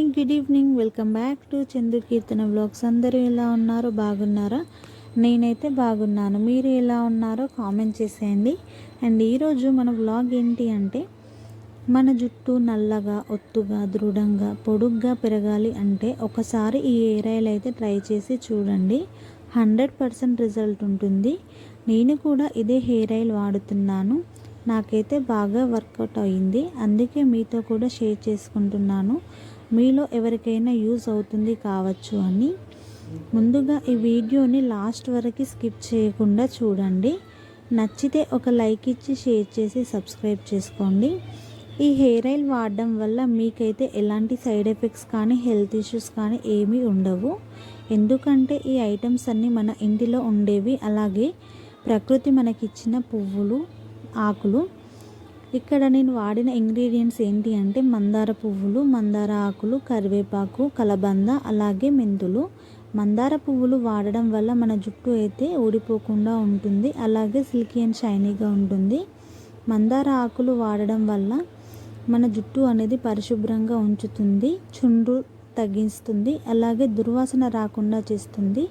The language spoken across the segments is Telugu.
Hi good evening. Welcome back to Chandu Keerthana blogs అందరూ ఎలా ఉన్నారో? బాగున్నారా? నేనైతే బాగున్నాను. మీరు ఎలా ఉన్నారో కామెంట్ చేసేయండి. అండ్ ఈరోజు మన బ్లాగ్ ఏంటి అంటే మన జుట్టు నల్లగా ఒత్తుగా దృఢంగా పొడుగ్గా పెరగాలి అంటే ఒకసారి ఈ హెయిర్ ఆయిల్ అయితే ట్రై చేసి చూడండి. హండ్రెడ్ పర్సెంట్ రిజల్ట్ ఉంటుంది. నేను కూడా ఇదే హెయిర్ ఆయిల్ వాడుతున్నాను. నాకైతే బాగా వర్కౌట్ అయింది. అందుకే మీతో కూడా షేర్ చేసుకుంటున్నాను. మీలో ఎవరికైనా యూజ్ అవుతుంది కావచ్చు అని. ముందుగా ఈ వీడియోని లాస్ట్ వరకు స్కిప్ చేయకుండా చూడండి. నచ్చితే ఒక లైక్ ఇచ్చి షేర్ చేసి సబ్స్క్రైబ్ చేసుకోండి. ఈ హెయిర్ ఆయిల్ వాడడం వల్ల మీకైతే ఎలాంటి సైడ్ ఎఫెక్ట్స్ కానీ హెల్త్ ఇష్యూస్ కానీ ఏమీ ఉండవు. ఎందుకంటే ఈ ఐటమ్స్ అన్నీ మన ఇంటిలో ఉండేవి. అలాగే ప్రకృతి మనకిచ్చిన పువ్వులు ఆకులు. ఇక్కడ నేను వాడిన ఇంగ్రీడియంట్స్ ఏంటి అంటే మందార పువ్వులు మందార ఆకులు కరివేపాకు కలబంద అలాగే మెంతులు. మందార పువ్వులు వాడడం వల్ల మన జుట్టు అయితే ఊడిపోకుండా ఉంటుంది అలాగే సిల్కీ అండ్ షైనీగా ఉంటుంది. మందార ఆకులు వాడడం వల్ల మన జుట్టు అనేది పరిశుభ్రంగా ఉంచుతుంది చుండ్రు తగ్గిస్తుంది అలాగే దుర్వాసన రాకుండా చేస్తుంది.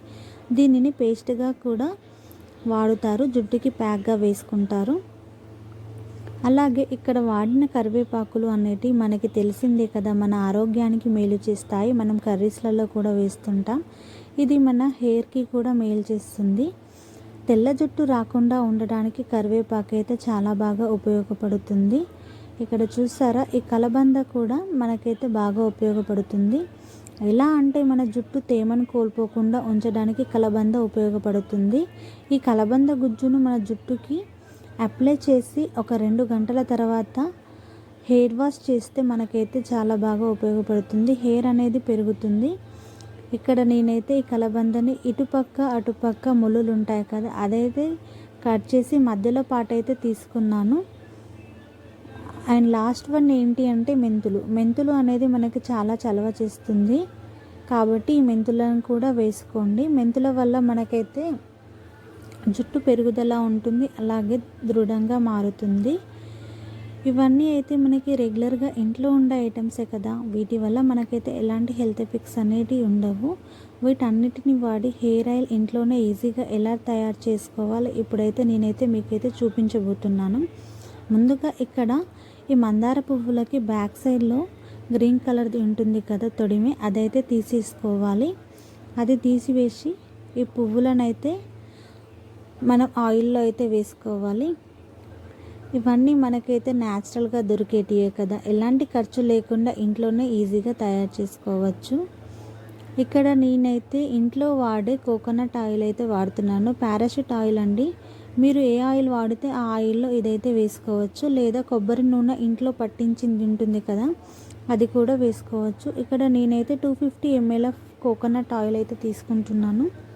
దీనిని పేస్ట్గా కూడా వాడుతారు జుట్టుకి ప్యాక్గా వేసుకుంటారు. అలాగే ఇక్కడ వాడిన కరివేపాకులు అనేటివి మనకి తెలిసిందే కదా మన ఆరోగ్యానికి మేలు చేస్తాయి. మనం కర్రీస్లలో కూడా వేస్తుంటాం. ఇది మన హెయిర్కి కూడా మేలు చేస్తుంది. తెల్ల జుట్టు రాకుండా ఉండడానికి కరివేపాకు అయితే చాలా బాగా ఉపయోగపడుతుంది. ఇక్కడ చూసారా ఈ కలబంద కూడా మనకైతే బాగా ఉపయోగపడుతుంది. ఎలా అంటే మన జుట్టు తేమను కోల్పోకుండా ఉంచడానికి కలబంద ఉపయోగపడుతుంది. ఈ కలబంద గుజ్జును మన జుట్టుకి అప్లై చేసి ఒక రెండు గంటల తర్వాత హెయిర్ వాష్ చేస్తే మనకైతే చాలా బాగా ఉపయోగపడుతుంది. హెయిర్ అనేది పెరుగుతుంది. ఇక్కడ నేనైతే ఈ కలబందని ఇటుపక్క అటుపక్క ముళ్ళులు ఉంటాయి కదా అదైతే కట్ చేసి మధ్యలో పాట అయితే తీసుకున్నాను. అండ్ లాస్ట్ వన్ ఏంటి అంటే మెంతులు. మెంతులు అనేది మనకి చాలా చలవ చేస్తుంది. కాబట్టి ఈ మెంతులను కూడా వేసుకోండి. మెంతుల వల్ల మనకైతే జుట్టు పెరుగుదల ఉంటుంది అలాగే దృఢంగా మారుతుంది. ఇవన్నీ అయితే మనకి రెగ్యులర్గా ఇంట్లో ఉండే ఐటమ్సే కదా. వీటి వల్ల మనకైతే ఎలాంటి హెల్త్ ఎఫెక్ట్స్ అనేటివి ఉండవు. వీటన్నిటిని వాడి హెయిర్ ఆయిల్ ఇంట్లోనే ఈజీగా ఎలా తయారు చేసుకోవాలి ఇప్పుడైతే నేనైతే మీకైతే చూపించబోతున్నాను. ముందుగా ఇక్కడ ఈ మందార పువ్వులకి బ్యాక్ సైడ్లో గ్రీన్ కలర్ది ఉంటుంది కదా తొడిమి అదైతే తీసేసుకోవాలి. అది తీసివేసి ఈ పువ్వులను అయితే మనం ఆయిల్లో అయితే వేసుకోవాలి. ఇవన్నీ మనకైతే న్యాచురల్గా దొరికేటివే కదా. ఎలాంటి ఖర్చు లేకుండా ఇంట్లోనే ఈజీగా తయారు చేసుకోవచ్చు. ఇక్కడ నేనైతే ఇంట్లో వాడే కోకోనట్ ఆయిల్ అయితే వాడుతున్నాను. పారాషూట్ ఆయిల్ అండి. మీరు ఏ ఆయిల్ వాడితే ఆ ఆయిల్లో ఇదైతే వేసుకోవచ్చు. లేదా కొబ్బరి నూనె ఇంట్లో పట్టించింది ఉంటుంది కదా అది కూడా వేసుకోవచ్చు. ఇక్కడ నేనైతే two fifty ML of coconut oil అయితే తీసుకుంటున్నాను.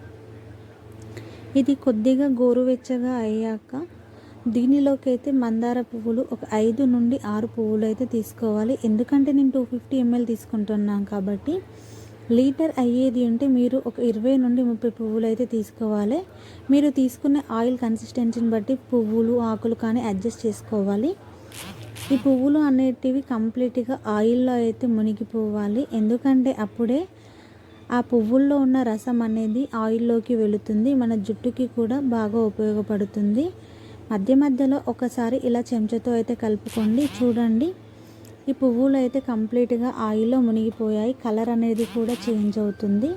ఇది కొద్దిగా గోరువెచ్చగా అయ్యాక దీనిలోకి అయితే మందార పువ్వులు ఒక ఐదు నుండి ఆరు పువ్వులు అయితే తీసుకోవాలి. ఎందుకంటే నేను టూ ఫిఫ్టీ ఎంఎల్ తీసుకుంటున్నాను కాబట్టి లీటర్ అయ్యేది ఉంటే మీరు ఒక ఇరవై నుండి ముప్పై పువ్వులు అయితే తీసుకోవాలి. మీరు తీసుకునే ఆయిల్ కన్సిస్టెన్సీని బట్టి పువ్వులు ఆకులు కానీ అడ్జస్ట్ చేసుకోవాలి. ఈ పువ్వులు అనేటివి కంప్లీట్గా ఆయిల్లో అయితే మునిగిపోవాలి. ఎందుకంటే అప్పుడే ఆ పువ్వుల్లో ఉన్న రసం అనేది ఆయిల్లోకి వెళుతుంది. మన జుట్టుకి కూడా బాగా ఉపయోగపడుతుంది. మధ్య మధ్యలో ఒకసారి ఇలా చెంచాతో అయితే కలుపుకోండి. చూడండి. ఈ పువ్వులు అయితే కంప్లీట్గా ఆయిల్లో మునిగిపోయాయి. కలర్ అనేది కూడా చేంజ్ అవుతుంది.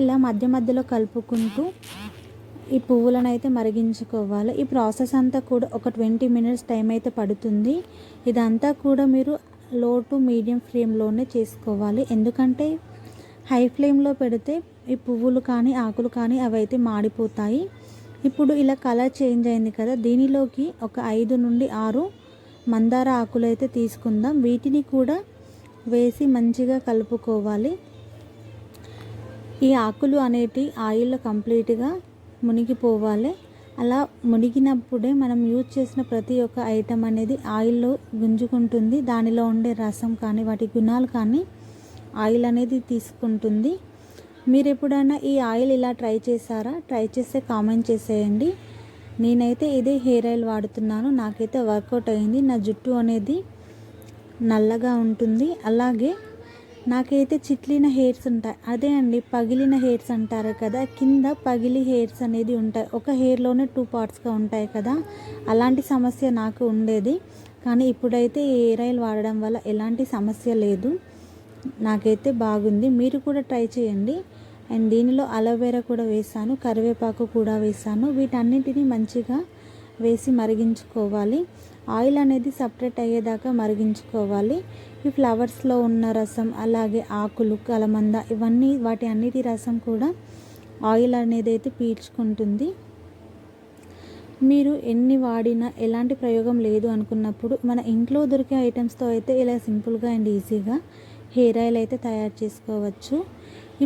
ఇలా మధ్య మధ్యలో కలుపుకుంటూ ఈ పువ్వులను అయితే మరిగించుకోవాలి. ఈ ప్రాసెస్ అంతా కూడా ఒక ట్వంటీ మినిట్స్ టైం అయితే పడుతుంది. ఇదంతా కూడా మీరు లో టు మీడియం ఫ్లేమ్లోనే చేసుకోవాలి. ఎందుకంటే హై ఫ్లేమ్లో పెడితే ఈ పువ్వులు కానీ ఆకులు కానీ అవి అయితే మాడిపోతాయి. ఇప్పుడు ఇలా కలర్ చేంజ్ అయింది కదా దీనిలోకి ఒక ఐదు నుండి ఆరు మందార ఆకులు అయితే తీసుకుందాం. వీటిని కూడా వేసి మంచిగా కలుపుకోవాలి. ఈ ఆకులు అనేటి ఆయిల్లో కంప్లీట్గా మునిగిపోవాలి. అలా మునిగినప్పుడే మనం యూజ్ చేసిన ప్రతి ఒక్క ఐటెం అనేది ఆయిల్లో గుంజుకుంటుంది. దానిలో ఉండే రసం కానీ వాటి గుణాలు కానీ ఆయిల్ అనేది తీసుకుంటుంది. మీరు ఎప్పుడైనా ఈ ఆయిల్ ఇలా ట్రై చేశారా? ట్రై చేస్తే కామెంట్ చేసేయండి. నేనైతే ఇదే హెయిర్ ఆయిల్ వాడుతున్నాను. నాకైతే వర్కౌట్ అయింది. నా జుట్టు అనేది నల్లగా ఉంటుంది. అలాగే నాకైతే చిట్లిన హెయిర్స్ ఉంటాయి. అదే అండి పగిలిన హెయిర్స్ అంటారు కదా కింద పగిలి హెయిర్స్ అనేది ఉంటాయి. ఒక హెయిర్లోనే టూ పార్ట్స్గా ఉంటాయి కదా. అలాంటి సమస్య నాకు ఉండేది. కానీ ఇప్పుడైతే ఈ హెయిర్ ఆయిల్ వాడడం వల్ల ఎలాంటి సమస్య లేదు. నాకైతే బాగుంది. మీరు కూడా ట్రై చేయండి. అండ్ దీనిలో అలోవెరా కూడా వేసాను కరివేపాకు కూడా వేసాను. వీటన్నిటిని మంచిగా వేసి మరిగించుకోవాలి. ఆయిల్ అనేది సపరేట్ అయ్యేదాకా మరిగించుకోవాలి. ఈ ఫ్లవర్స్లో ఉన్న రసం అలాగే ఆకులు కలమంద ఇవన్నీ వాటి అన్నిటి రసం కూడా ఆయిల్ అనేది అయితే పీల్చుకుంటుంది. మీరు ఎన్ని వాడినా ఎలాంటి ప్రయోగం లేదు అనుకున్నప్పుడు మన ఇంట్లో దొరికే ఐటమ్స్తో అయితే ఇలా సింపుల్గా అండ్ ఈజీగా హెయిర్ ఆయిల్ అయితే తయారు చేసుకోవచ్చు.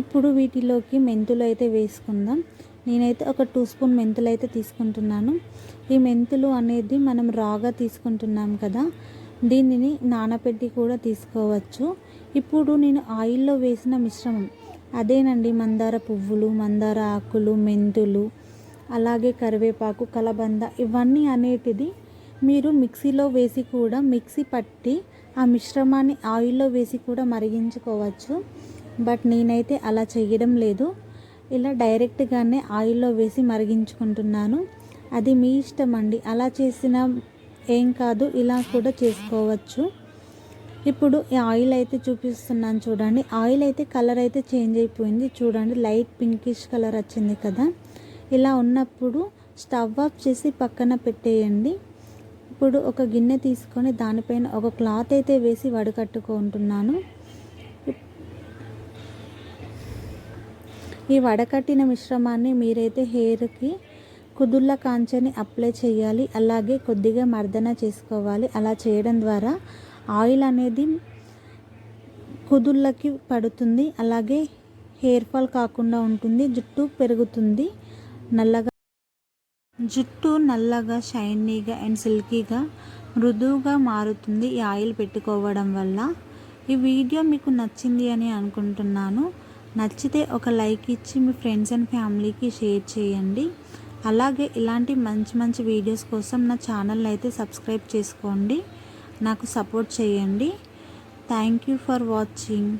ఇప్పుడు వీటిలోకి మెంతులు అయితే వేసుకుందాం. నేనైతే ఒక టూ స్పూన్ మెంతులు అయితే తీసుకుంటున్నాను. ఈ మెంతులు అనేది మనం రాగా తీసుకుంటున్నాం కదా దీనిని నానబెట్టి కూడా తీసుకోవచ్చు. ఇప్పుడు నేను ఆయిల్లో వేసిన మిశ్రమం అదేనండి మందార పువ్వులు మందార ఆకులు మెంతులు అలాగే కరివేపాకు కలబంద ఇవన్నీ అనేటిది మీరు మిక్సీలో వేసి కూడా మిక్సీ పట్టి ఆ మిశ్రమాన్ని ఆయిల్లో వేసి కూడా మరిగించుకోవచ్చు. బట్ నేనైతే అలా చేయడం లేదు. ఇలా డైరెక్ట్గానే ఆయిల్లో వేసి మరిగించుకుంటున్నాను. అది మీ ఇష్టం అండి. అలా చేసిన ఏం కాదు ఇలా కూడా చేసుకోవచ్చు. ఇప్పుడు ఈ ఆయిల్ అయితే చూపిస్తున్నాను చూడండి. ఆయిల్ అయితే కలర్ అయితే చేంజ్ అయిపోయింది. చూడండి లైట్ పింకిష్ కలర్ వచ్చింది కదా. ఇలా ఉన్నప్పుడు స్టవ్ ఆఫ్ చేసి పక్కన పెట్టేయండి. ఇప్పుడు ఒక గిన్నె తీసుకొని దానిపైన ఒక క్లాత్ అయితే వేసి వడకట్టుకుంటున్నాను. ఈ వడకట్టిన మిశ్రమాన్ని మీరైతే హెయిర్కి కుదుళ్ళ కాంచని అప్లై చేయాలి అలాగే కొద్దిగా మర్దన చేసుకోవాలి. అలా చేయడం ద్వారా ఆయిల్ అనేది కుదుళ్ళకి పడుతుంది అలాగే హెయిర్ ఫాల్ కాకుండా ఉంటుంది జుట్టు పెరుగుతుంది నల్లగా జుట్టు నల్లగా షైనీగా అండ్ సిల్కీగా మృదువుగా మారుతుంది ఈ ఆయిల్ పెట్టుకోవడం వల్ల. ఈ వీడియో మీకు నచ్చింది అని అనుకుంటున్నాను. నచ్చితే ఒక లైక్ ఇచ్చి మీ ఫ్రెండ్స్ అండ్ ఫ్యామిలీకి షేర్ చేయండి. అలాగే ఇలాంటి మంచి మంచి వీడియోస్ కోసం నా ఛానల్ అయితే సబ్స్క్రైబ్ చేసుకోండి. నాకు సపోర్ట్ చేయండి. Thank you for watching.